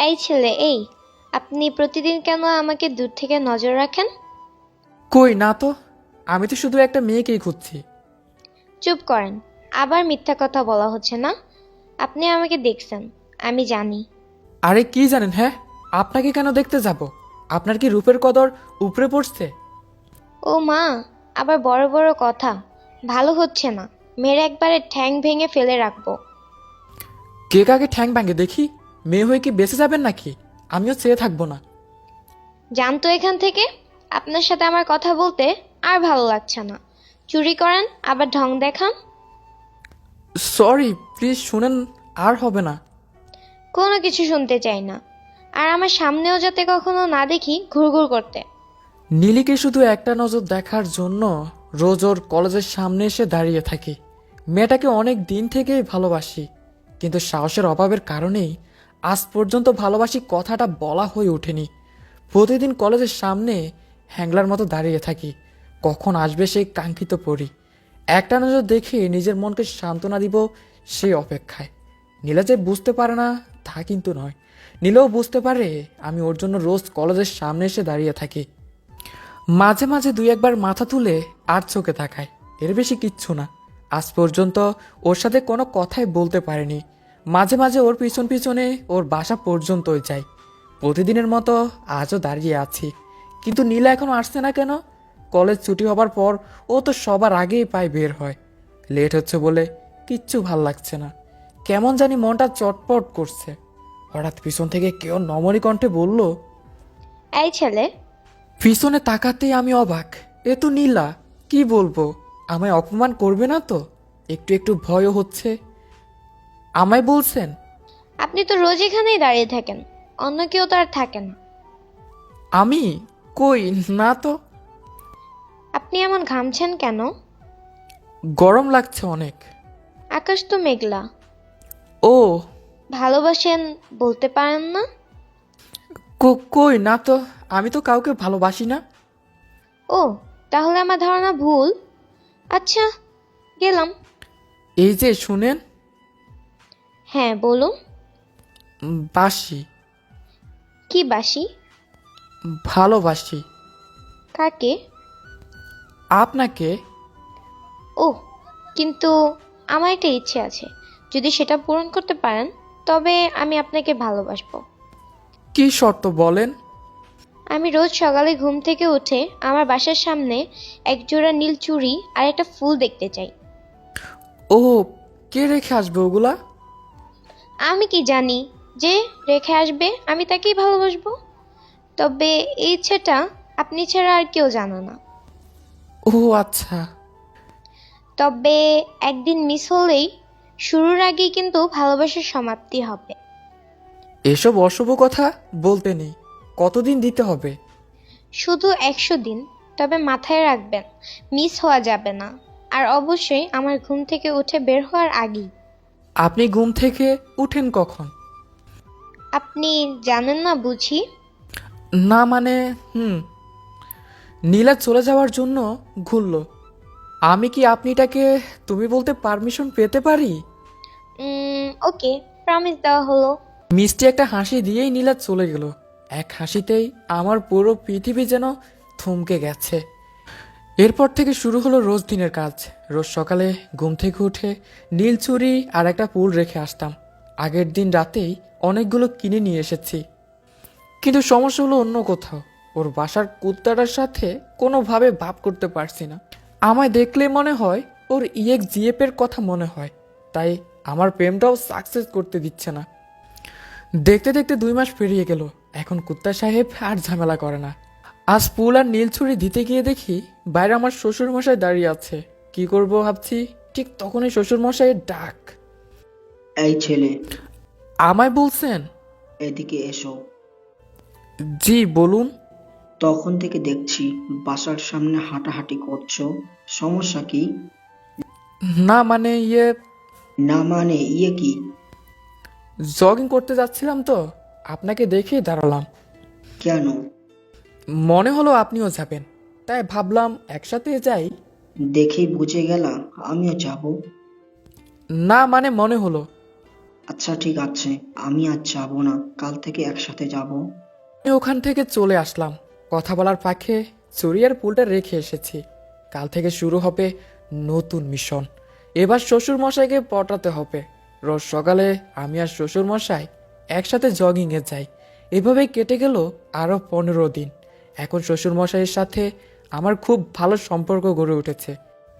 এই ছেলে এই আপনি প্রতিদিন কেন আমাকে দূর থেকে নজর রাখেন? কই না তো আমি তো শুধু একটা মেয়েকেই খুঁজছি। চুপ করেন আবার মিথ্যা কথা বলা হচ্ছে না? আপনি আমাকে দেখছেন আমি জানি। আরে কি জানেন হ্যাঁ? আপনাকে কেন দেখতে যাব? আপনার কি রূপের কদর উপরে পড়ছে? ও মা আবার বড় বড় কথা। ভালো হচ্ছে না মেয়ের একবারে ঠ্যাং ভেঙে ফেলে রাখব। কে কাকে ঠ্যাং ভাঙে দেখি? মেয়ে হয়ে কি বেঁচে যাবেন নাকি? আমিও চেয়ে থাকব না। জানতো এখান থেকে। আপনার সাথে আমার কথা বলতে আর ভালো লাগছে না। চুরি করেন আবার ঢং দেখান। সরি প্লিজ শুনেন আর হবে না। কোনো কিছু শুনতে চাই না। আর আমার সামনেও যাতে কখনো না দেখি ঘুরঘুর করতে। নীলিকে শুধু একটা নজর দেখার জন্য রোজ ওর কলেজের সামনে এসে দাঁড়িয়ে থাকি। মেয়েটাকে অনেক দিন থেকেই ভালোবাসি কিন্তু সাহসের অভাবের কারণেই আজ পর্যন্ত ভালোবাসি কথাটা বলা হয়ে ওঠেনি। প্রতিদিন কলেজের সামনে হ্যাংলার মতো দাঁড়িয়ে থাকি। কখন আসবে সেই কাঙ্ক্ষিত পরি? একটা নজর দেখে নিজের মনকে সান্ত্বনা দিব সেই অপেক্ষায়। নীলা যে বুঝতে পারে না, তা কিন্তু নয়। নীলাও বুঝতে পারে আমি ওর জন্য রোজ কলেজের সামনে এসে দাঁড়িয়ে থাকি। মাঝে মাঝে দুই একবার মাথা তুলে আর চোখে তাকায়। এর বেশি কিচ্ছু না। আজ পর্যন্ত ওর সাথে কোনো কথাই বলতে পারেনি। মাঝে মাঝে ওর পিছন পিছনে ওর বাসা পর্যন্তই যাই প্রতিদিনের মতো আজও দাঁড়িয়ে আছি। কিন্তু নীলা এখনও আসছে না কেন? কলেজ ছুটি হবার পর ও তো সবার আগেই পায় বের হয়। লেট হচ্ছে বলে কিচ্ছু ভালো লাগছে না। কেমন জানি মনটা চটপট করছে। হঠাৎ পিছন থেকে কেউ নমনী কণ্ঠে বলল এই ছেলে। পিছনে তাকাতেই আমি অবাক। এ তো নীলা কি বলব? আমায় অপমান করবে না তো? একটু একটু ভয়ও হচ্ছে। আমায় বলছেন? আপনি তো রোজ এখানেই দাঁড়িয়ে থাকেন অন্য কেউ তো আর থাকে না। আমি? কই? না তো। আপনি এমন ঘামছেন কেন? গরম লাগছে অনেক। আকাশ তো মেঘলা। ও। ভালোবাসেন বলতে পারেন না? কো- কই? না তো আমি তো কাউকে ভালোবাসি না। ও তাহলে আমার ধারণা ভুল। আচ্ছা গেলাম। এই যে শুনেন হ্যাঁ বলুন। বাসি কি বাসি ভালোবাসি। কাকে? আপনাকে। ও কিন্তু আমার একটা ইচ্ছে আছে। যদি সেটা পূরণ করতে পারেন তবে আমি আপনাকে ভালোবাসবো। কি শর্ত বলেন? আমি রোজ সকালে ঘুম থেকে উঠে আমার বাসার সামনে এক জোড়া নীল চুড়ি আর একটা ফুল দেখতে চাই। ও কে রেখে আসবে ওগুলা? আমি কি জানি যে রেখে আসবে আমি তাকেই ভালোবাসবো। তবে এই ইচ্ছেটা আপনি ছাড়া আর কেউ জানো না। ও আচ্ছা। তবে একদিন মিস হলেই শুরুর আগেই কিন্তু ভালোবাসার সমাপ্তি হবে। এসব অশুভ কথা বলতে নেই। কতদিন দিতে হবে? শুধু একশো দিন তবে মাথায় রাখবেন মিস হওয়া যাবে না। আর অবশ্যই আমার ঘুম থেকে উঠে বের হওয়ার আগেই। আপনি ঘুম থেকে উঠেন কখন? আপনি জানেন না বুঝি? না মানে হুম। নীলা চলে যাওয়ার জন্য ঘুরল। আমি কি আপনিটাকে তুমি বলতে পারমিশন পেতে পারি? ওকে প্রমিস দেওয়া হলো। মিষ্টি একটা হাসি দিয়েই নীলা চলে গেল। এক হাসিতেই আমার পুরো পৃথিবী যেন থমকে গেছে। এরপর থেকে শুরু হলো রোজ দিনের কাজ। রোজ সকালে ঘুম থেকে উঠে নীল চুরি আর একটা পুল রেখে আসতাম। আগের দিন রাতেই অনেকগুলো কিনে নিয়ে এসেছি। কিন্তু সমস্যা হলো অন্য কোথাও। ওর বাসার কুত্তাটার সাথে কোনোভাবে ভাব করতে পারছি না। আমায় দেখলে মনে হয় ওর ইয়েক জিএপের কথা মনে হয়। তাই আমার প্রেমটাও সাকসেস করতে দিচ্ছে না। দেখতে দেখতে দুই মাস পেরিয়ে গেল। এখন কুত্তা সাহেব আর ঝামেলা করে না। আজ পুল আর নীল ছুরি দিতে গিয়ে দেখি বাইরে আমার শ্বশুর মশাই দাঁড়িয়ে আছে। কি করব ভাবছি? ঠিক তখনই শ্বশুর মশাইয়ের ডাক। এই ছেলে। আমায় বলছেন? এদিকে এসো। জি বলুন। তখন থেকে দেখছি বাসার সামনে হাঁটাহাঁটি করছ। সমস্যা কি? না মানে ইয়ে না মানে ইয়ে কি? জগিং করতে যাচ্ছিলাম তো। আপনাকে দেখেই দাঁড়ালাম। কেন? মনে হলো আপনিও যাবেন। তাই ভাবলাম একসাথে যাই। দেখেই বুঝে গেলাম আমিও যাব। না মানে মনে হলো। আচ্ছা ঠিক আছে আমি আজ যাব না কাল থেকে একসাথে যাব। আমি ওখান থেকে চলে আসলাম। কথা বলার পাখে চুরি আর পুলটা রেখে এসেছি। কাল থেকে শুরু হবে নতুন মিশন। এবার শ্বশুর মশাইকে পটাতে হবে। রোজ সকালে আমি আর শ্বশুর মশাই একসাথে জগিংয়ে যাই। এভাবে কেটে গেল আরও পনেরো দিন। এখন শ্বশুর মশাইয়ের সাথে আমার খুব ভালো সম্পর্ক গড়ে উঠেছে।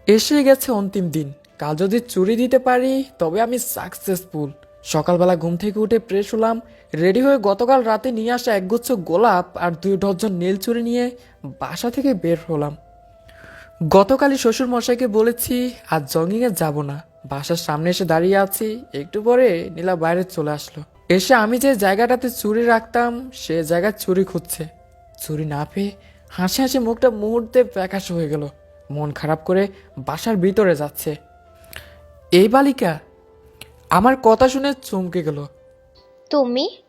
এসে গেছে অন্তিম দিন। কাল যদি চুরি দিতে পারি, তবে আমি সাকসেসফুল সকালবেলা ঘুম থেকে উঠে ফ্রেশ হলাম রেডি হয়ে গতকাল রাতে নিয়ে আসা একগুচ্ছ গোলাপ আর দুই ডজন নীল চুরি নিয়ে বাসা থেকে বের হলাম। গতকালই শ্বশুর মশাইকে বলেছি, আজ জঙ্গিংয়ে যাব না। বাসার সামনে এসে দাঁড়িয়ে আছি। একটু পরে নীলা বাইরে চলে আসলো। এসে আমি যে জায়গাটাতে চুরি রাখতাম, সে জায়গায় চুরি খুঁজছে। চুরি না পেয়ে হাসি হাসি মুখটা মুহূর্তে প্যাকাশ হয়ে গেল। মন খারাপ করে বাসার ভিতরে যাচ্ছে। এই বালিকা আমার কথা শুনে চমকে গেল। তুমি?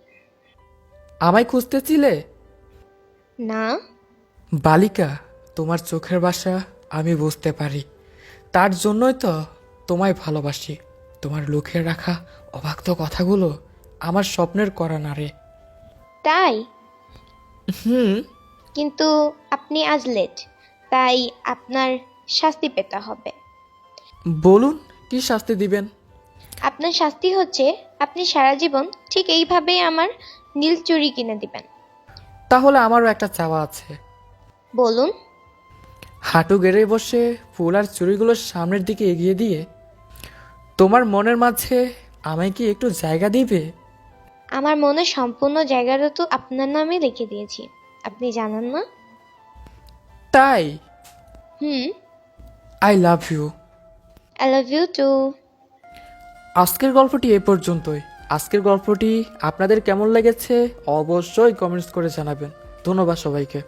আমায় খুঁজতেছিলে? না। বালিকা তোমার চোখের বাসা আমি বুঝতে পারি। তার জন্যই তো তোমায় ভালোবাসি। তোমার লুকিয়ে রাখা অবাক্ত কথাগুলো আমার স্বপ্নের করা না রে তাই? হুম। কিন্তু আপনি আজ লেট তাই আপনার শাস্তি পেতে হবে। বলুন কি শাস্তি দিবেন? আপনার শাস্তি হচ্ছে আপনি সারা জীবন ঠিক এইভাবেই আমার নীল চুরি কিনে দিবেন। তাহলে আমারও একটা চাওয়া আছে। বলুন। হাঁটু গেড়ে বসে ফুল আর চুড়িগুলো সামনের দিকে এগিয়ে দিয়ে তোমার মনের মাঝে আমায় কি একটু জায়গা দিবে? আমার মনে সম্পূর্ণ জায়গাটা তো আপনার নামে লিখে দিয়েছি। আপনি জানেন না? তাই? হুম। I love you I love you too আজকের গল্পটি এ পর্যন্তই। আজকের গল্পটি আপনাদের কেমন লেগেছে অবশ্যই কমেন্টস করে জানাবেন। ধন্যবাদ সবাইকে।